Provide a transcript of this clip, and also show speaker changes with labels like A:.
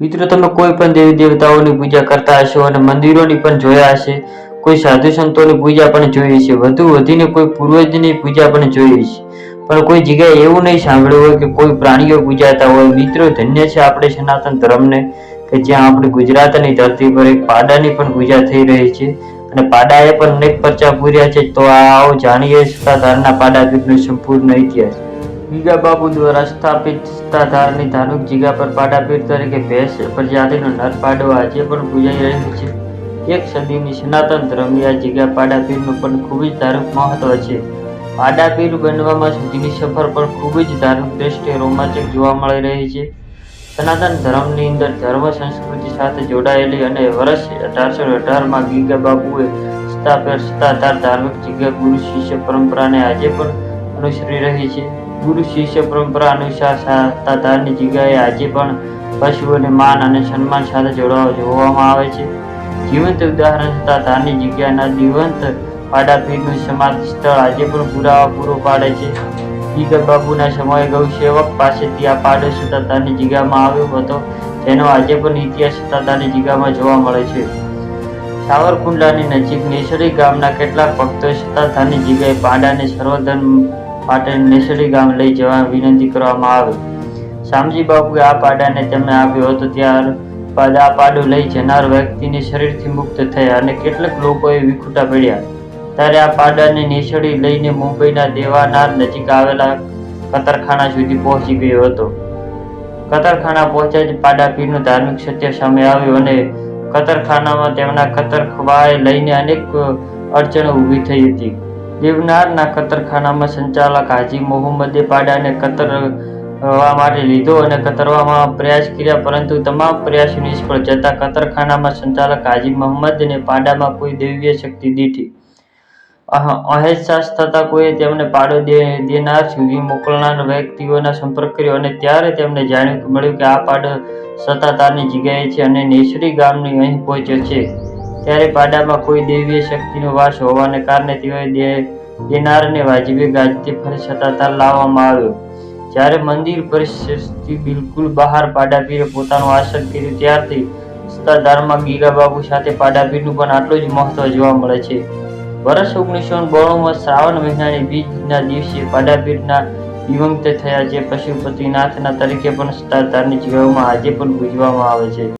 A: મિત્રો, તમે કોઈ પણ દેવી દેવતાઓની પૂજા કરતા હશો અને મંદિરોની પણ જોયા હશે, કોઈ સાધુ સંતોની પૂજા પણ જોઈ છે વધુ વધીને કોઈ પૂર્વજની પૂજા પણ જોઈ છે પણ કોઈ જગ્યાએ એવું નહીં સાંભળ્યું હોય કે કોઈ પ્રાણીઓ પૂજાતા હોય. મિત્રો, ધન્ય છે આપણે સનાતન ધર્મને, કે જ્યાં આપણે ગુજરાતની ધરતી પર એક પાડાની પણ પૂજા થઈ રહી છે અને પાડાએ પણ અનેક પરચા પૂર્યા છે. તો આવો જાણીએ સત્તાધારના પાડા પીઠનો સંપૂર્ણ ઇતિહાસ. ગીગા બાપુ દ્વારા સ્થાપિત સત્તાધારની ધાર્મિક જગ્યા પર પાડાપીર તરીકે ભેંસ પ્રજાતિનો નર પાડો આજે પણ પૂજાઈ રહ્યું છે. એક સદીની સનાતન ધર્મની આ જગ્યા પાડાપીરનું પણ ખૂબ જ ધાર્મિક મહત્વ છે. પાડાપીર બનવામાં સુધીની સફર પણ ખૂબ જ ધાર્મિક દ્રષ્ટિએ રોમાંચક જોવા મળી રહી છે. સનાતન ધર્મની અંદર ધર્મ સંસ્કૃતિ સાથે જોડાયેલી અને વર્ષ અઢારસો અઢારમાં ગીગા બાપુએ સત્તાધાર ધાર્મિક જગ્યા ગુરુ શિષ્ય પરંપરાને આજે પણ અનુસરી રહી છે. ગુરુ શિષ્ય પરંપરા અનુસાર સત્તાધારની જગ્યાએ આજે પણ પશુઓને માન અને સન્માન સાથે જોડવા જોવામાં આવે છે. જીવંત ઉદાહરણ સત્તાધારની જગ્યાના જીવંત પાડાપીરનું સમાધિ સ્થળ આજે પણ પુરાવા પૂરો પાડે છે. ગીગર બાબુના સમયે ગૌ સેવક પાસેથી આ પાડો સત્તાધારની જગ્યામાં આવ્યો હતો. જેનો આજે પણ ઇતિહાસ સત્તાધારની જગ્યામાં જોવા મળે છે. સાવરકુંડલાની નજીક નેસડી ગામના કેટલાક ભક્તોએ સત્તાધારની જગ્યાએ પાડાને સર્વધન માટે નેસડી ગામ લઈ જવા વિનંતી કરવામાં આવી. શામજી બાપુએ આ પાડાને તેમને આપ્યો હતો ત્યારબાદ આ પાડો લઈ જનાર વ્યક્તિને શરીરથી મુક્ત થયા અને કેટલાક લોકોએ વિખૂટા પડ્યા. ત્યારે આ પાડાને નેસડી લઈને મુંબઈના દેવાનાર નજીક આવેલા કતરખાના સુધી પહોંચી ગયો હતો. કતરખાના પહોંચ્યા જ પાડા પીરનું ધાર્મિક સત્ય સામે આવ્યું અને કતરખાનામાં તેમના કતરખવાએ લઈને અનેક અડચણો ઊભી થઈ હતી. દેવનારના કતરખાનામાં સંચાલક હાજી મોહમ્મદે પાડાને કતરવા માટે લીધો અને કતરવામાં પ્રયાસ કર્યા, પરંતુ તમામ પ્રયાસો નિષ્ફળ જતા કતરખાનામાં સંચાલક હાજી મોહમ્મદને પાડામાં કોઈ દૈવીય શક્તિ દીઠી. અહ- અહેસાસ થતા કોઈએ તેમને પાડો દેનાર સુધી મોકલનાર વ્યક્તિઓના સંપર્ક કર્યો અને ત્યારે તેમને જાણ્યું મળ્યું કે આ પાડો સત્તાધારની જગ્યાએ છે અને નેસડી ગામની અહીં પહોંચ્યો છે. ત્યારે પાડામાં કોઈ દૈવીય શક્તિનો વાસ હોવાને કારણે તેઓએ દેહ દેનારને વાજબી ગાજથી ફરી સત્તાધાર લાવવામાં આવ્યો. જ્યારે મંદિર પરિસ્થિતિ બિલકુલ બહાર પાડાપીરે પોતાનું આસન કર્યું, ત્યારથી સત્તાધારમાં ગીગાબાબુ સાથે પાડાપીરનું પણ આટલું જ મહત્વ જોવા મળે છે. વર્ષ ઓગણીસો બોણુંમાં શ્રાવણ મહિનાની બીજના દિવસે પાડાપીરના દિવંગત થયા, જે પશુપતિનાથના તરીકે પણ સત્તાધારની જગ્યાઓમાં આજે પણ પૂજવામાં આવે છે.